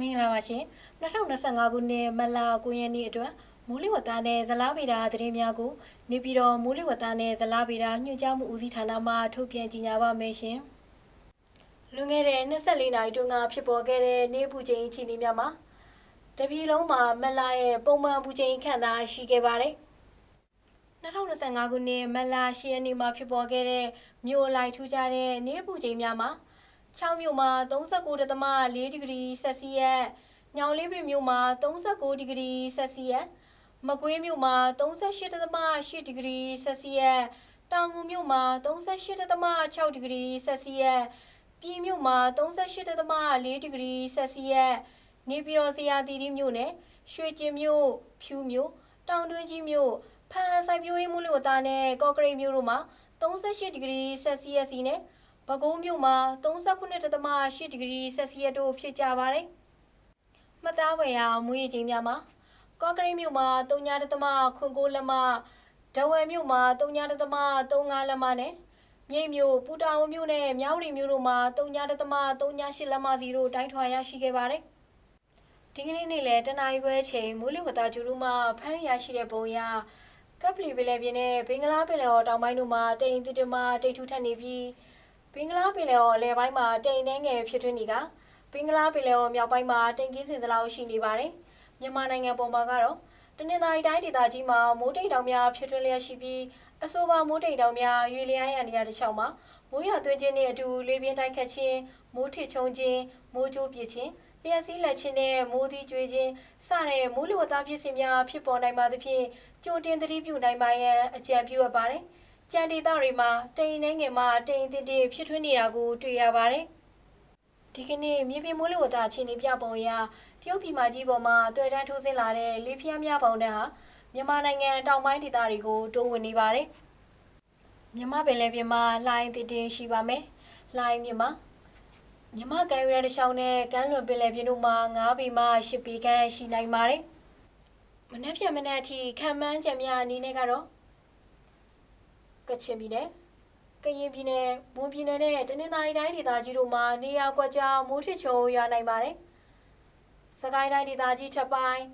မင်္ဂလာပါရှင်2025ခုနှစ်မလာ9ရက်နေ့အတွက်မိုးလေဝသနဲ့ဇလားဗေဒသတင်းများကိုနေပြည်တော်မိုးလေဝသနဲ့ဇလားဗေဒညွှန်ကြားမှုဦးစီးဌာနမှထုတ်ပြန်ကြေညာပါမယ်ရှင်လွန်ခဲ့တဲ့24နာရီတွင်ကဖြစ်ပေါ်ခဲ့တဲ့နေပူချိန်အခြေအနေများမှာတပြည်လုံးမှာမလာရဲ့ပုံမှန်ပူချိန်ခန့်သာရှိခဲ့ပါတယ်2025ခုနှစ်မလာ10ရက်နေ့မှာဖြစ်ပေါ်ခဲ့တဲ့မြို့အလိုက်ထူးခြားတဲ့နေပူချိန်များမှာ 6မြို့မှာ39.4ဒီဂရီဆက်စီယပ်ညောင်လေးပင်မြို့မှာ39ဒီဂရီဆက်စီယပ်မကွေးမြို့မှာ38.8ဒီဂရီဆက်စီယပ်တောင်ငူမြို့မှာ38.6ဒီဂရီဆက်စီယပ်ပြည်မြို့မှာ38.4ဒီဂရီဆက်စီယပ်နေပြည်တော်ဇရာတီရီမြို့နယ်ရွှေကျင်မြို့ဖြူမြို့တောင်တွင်းကြီးမြို့ဖန်ဆိုင်ပြိုးရေးမှုလို့တာနဲ့ကော့ကရိတ်မြို့တို့မှာ38ဒီဂရီဆက်စီယပ်စီနဲ့ ပဲခူးမြို့မှာ39.8ဒီဂရီဆက်စီယပ်တို့ဖြစ်ကြပါတယ်။မှတ်သားဝယ်ရမွေးချိန်များမှာကော့ကရိတ်မြို့မှာ3.9လက်မဒဝယ်မြို့မှာ3.35လက်မနဲ့မြိတ်မြို့ပူတာဝမြို့နဲ့မြောက်ရီမြို့တို့မှာ3.38လက်မစီတို့တိုင်းထွာရရှိခဲ့ပါတယ်။ဒီကနေ့နေ့လည်းတနအီခွဲချိန်မိုးလေဝသကျူရုမှဖမ်းရရှိတဲ့ပုံရကပ်ပလီပင်လယ်ပြင်နဲ့ဘင်္ဂလားပင်လယ်ော်တောင်ပိုင်းတို့မှာတိမ်တစ်တမတိတ်ထူထပ်နေပြီး ဘင်္ဂလားပင်လယ်အော်အလဲပိုင်းမှာတိမ်နှဲငယ်ဖြစ်ထွန်းနေကဘင်္ဂလားပင်လယ်အော်မြောက်ပိုင်းမှာတိမ်ကင်းစင်စလောက်ရှိနေပါတယ်။မြန်မာနိုင်ငံပေါ်မှာကတော့တနင်္သာရီတိုင်းဒေသကြီးမှာမိုးတိမ်တောင်များဖြစ်ထွန်းလျက်ရှိပြီးအဆိုပါမိုးတိမ်တောင်များရွေလျားရနေရတဲ့ချောင်းမှာမိုးရွာသွန်းခြင်းနဲ့အတူလေပြင်းတိုက်ခတ်ခြင်းမိုးထစ်ချုံခြင်းမိုးကြိုးပြစ်ခြင်းလျှက်စီးလက်ခြင်းနဲ့မိုးသီးကျွေးခြင်းစတဲ့မိုးလေဝသဖြစ်စဉ်များဖြစ်ပေါ်နိုင်ပါသဖြင့်ကြိုတင်သတိပြုနိုင်ပါရန်အကြံပြုအပ်ပါတယ်။ ကြံဒေသတွေမှာတိမ်နှဲငယ်မှတိမ်တင်တင်ဖြစ်ထွန်းနေတာကိုတွေ့ရပါတယ်။ဒီကနေ့မြေပြင်မိုးလေဝသအခြေအနေပြပုံအရတရုတ်ပြည်မကြီးပေါ်မှာတွေ့တန်းထိုးဆင်းလာတဲ့လေပြင်းများပုံနဲ့ဟာမြန်မာနိုင်ငံတောင်ပိုင်းဒေသတွေကိုတိုးဝင်နေပါတယ်။မြန်မာပင်လယ်ပြင်မှာလှိုင်းတည်တင်ရှိပါမယ်။လှိုင်းမြမှာမြမကမ်းရိုးတန်းတစ်လျှောက်နဲ့ကမ်းလွန်ပင်လယ်ပြင်တို့မှာ9ပေမှ10ပေခန့်ရှိနိုင်ပါတယ်။မနက်ဖြန်မနက်အထိခံမှန်းချက်များအနေနဲ့ကတော့ ကချင်ပြည်နယ်ကရင်ပြည်နယ်မွန်ပြည်နယ်နဲ့တနင်္သာရီတိုင်းဒေသကြီးတို့မှာနေရာကွက်ကြားမိုးထစ်ချုံရွာနိုင်ပါတယ်။စကိုင်းတိုင်းဒေသကြီးထပ်ပိုင်း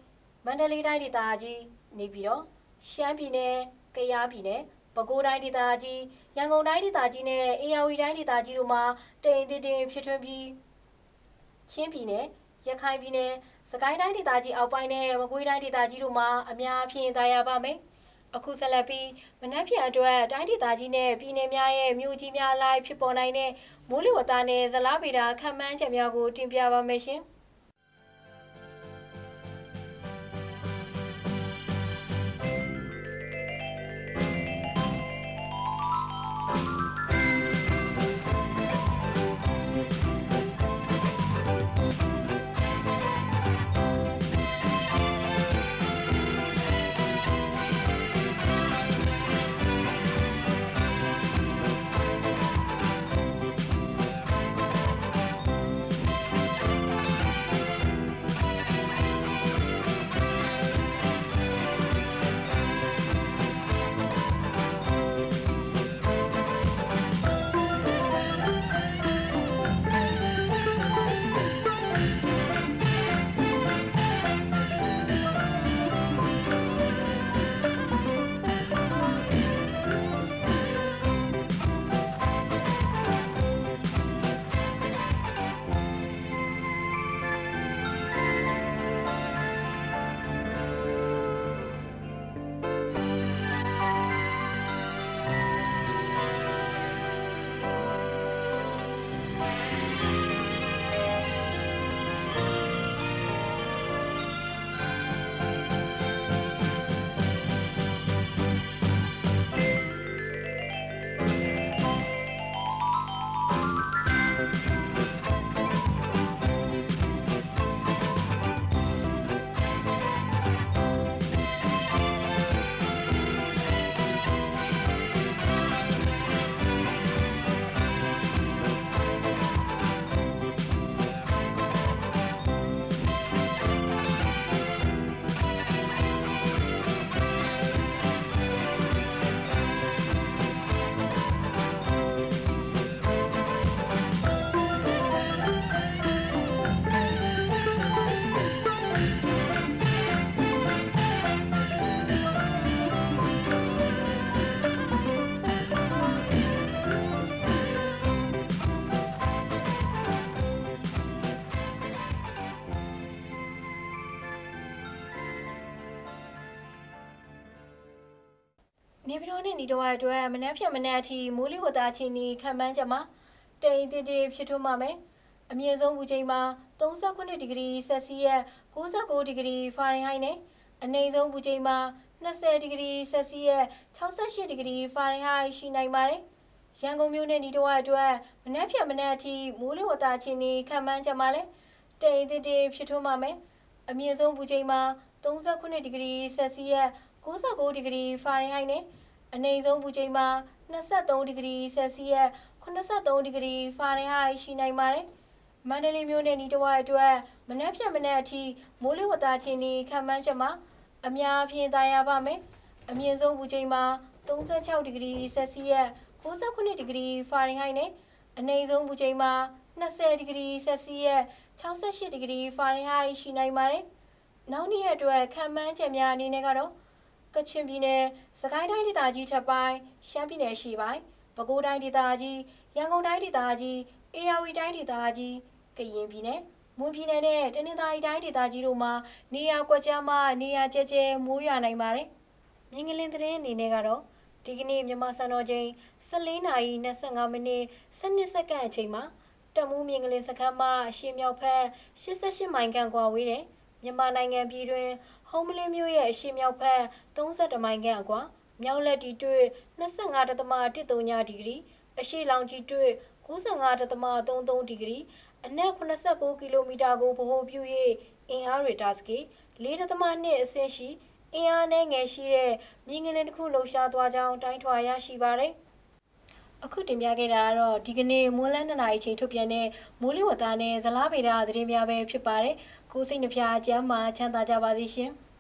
မန္တလေးတိုင်းဒေသကြီးနေပြီးတော့ရှမ်းပြည်နယ်ကယားပြည်နယ်ပဲခူးတိုင်းဒေသကြီးရန်ကုန်တိုင်းဒေသကြီးနဲ့အေရဝတီတိုင်းဒေသကြီးတို့မှာတိမ်တစ်တင်ဖြစ်ထွန်းပြီးချင်းပြည်နယ်ရခိုင်ပြည်နယ်စကိုင်းတိုင်းဒေသကြီးအောက်ပိုင်းနဲ့မကွေးတိုင်းဒေသကြီးတို့မှာအများအပြားသာရပါမယ်။ အခုဆက်လက်ပြီးမနက်ဖြန်အတွက်တိုင်းဒေသကြီးနဲ့ပြည်နယ်များရဲ့မြို့ကြီးများလိုက်ဖြစ်ပေါ်နိုင်တဲ့မိုးလေဝသနဲ့ဇလားဗေဒခန့်မှန်းချက်များကိုတင်ပြပါမယ်ရှင်။ နေပြည်တော်နဲ့ညီတော်အတွက်မနှက်ဖြတ်မနှက်အထိမိုးလေဝသအခြေအနေခံမှန်းချက်မှာတိမ်တစ်တစ်ဖြစ်ထွန်းမှာမယ်အမြင့်ဆုံးပူချိန်မှာ38ဒီဂရီဆက်စီယပ်69ဒီဂရီဖာရင်ဟိုက်နဲ့အနိမ့်ဆုံးပူချိန်မှာ20ဒီဂရီဆက်စီယပ်68ဒီဂရီဖာရင်ဟိုက်ရှိနိုင်ပါတယ်ရန်ကုန်မြို့နဲ့ညီတော်အတွက်မနှက်ဖြတ်မနှက်အထိမိုးလေဝသအခြေအနေခံမှန်းချက်မှာလဲတိမ်တစ်တစ်ဖြစ်ထွန်းမှာမယ်အမြင့်ဆုံးပူချိန်မှာ38ဒီဂရီဆက်စီယပ်69ဒီဂရီဖာရင်ဟိုက်နဲ့ အနိမ့်ဆုံးပူချိန်မှာ23ဒီဂရီဆယ်စီယပ်83ဒီဂရီဖာရင်ဟိုက်ရှိနိုင်ပါတယ်။မန္တလေးမြို့နယ်နီးတဝိုက်အတွက်မနက်ဖြန်မနက်အထိမိုးလေဝသချင်းဒီခံမှန်းချက်မှာအများအပြားသာရပါမယ်။အမြင့်ဆုံးပူချိန်မှာ36ဒီဂရီဆယ်စီယပ်69ဒီဂရီဖာရင်ဟိုက်နဲ့အနိမ့်ဆုံးပူချိန်မှာ20ဒီဂရီဆယ်စီယပ်68ဒီဂရီဖာရင်ဟိုက်ရှိနိုင်ပါတယ်။နောက်နေ့ရက်အတွက်ခံမှန်းချက်များအနေနဲ့ကတော့ ကချင်ပြည်နယ်၊စကိုင်းတိုင်းဒေသကြီးထပ်ပိုင်း၊ရှမ်းပြည်နယ်ရှေ့ပိုင်း၊ပဲခူးတိုင်းဒေသကြီး၊ရန်ကုန်တိုင်းဒေသကြီး၊အေရဝတီတိုင်းဒေသကြီး၊ကရင်ပြည်နယ်၊မွန်ပြည်နယ်နဲ့တနင်္သာရီတိုင်းဒေသကြီးတို့မှာနေရာကွက်ကြားမှနေရာကျဲကျဲမိုးရွာနိုင်ပါတယ်။မြင်းကလင်းသတင်းအနေနဲ့ကတော့ဒီကနေ့မြန်မာစံတော်ချိန်14နာရီ25မိနစ်12စက္ကန့်အချိန်မှာတမူးမြင်းကလင်းစခန်းမှအရှေ့မြောက်ဘက်88မိုင်ခန့်ကွာဝေးတဲ့မြန်မာနိုင်ငံပြည်တွင် ဟုံးမလင်းမြို့ရဲ့အရှေ့မြောက်ဘက်32မိုင်ခန့်အကွာမြောက်လက်တီတွေ့25.139ဒီဂရီအရှေ့လောင်ကြီးတွေ့95.33ဒီဂရီအနက်89ကီလိုမီတာကိုဗဟိုပြု၍အင်အားရေတာစကေ4.2အဆင့်ရှိအင်အားနဲ့ငယ်ရှိတဲ့မြင်းကလေးတစ်ခုလှုပ်ရှားသွားကြောင်းတိုင်းထွာရရှိပါတယ်အခုတင်ပြခဲ့တာကတော့ဒီကနေ့မိုးလန်း2နာရီချိန်ထုတ်ပြန်တဲ့မိုးလေဝသနဲ့ဇလားဗေဒသတင်းများပဲဖြစ်ပါတယ် ကိုယ်စိတ်နှပြချမ်းမှာချမ်းသာကြပါစေရှင်။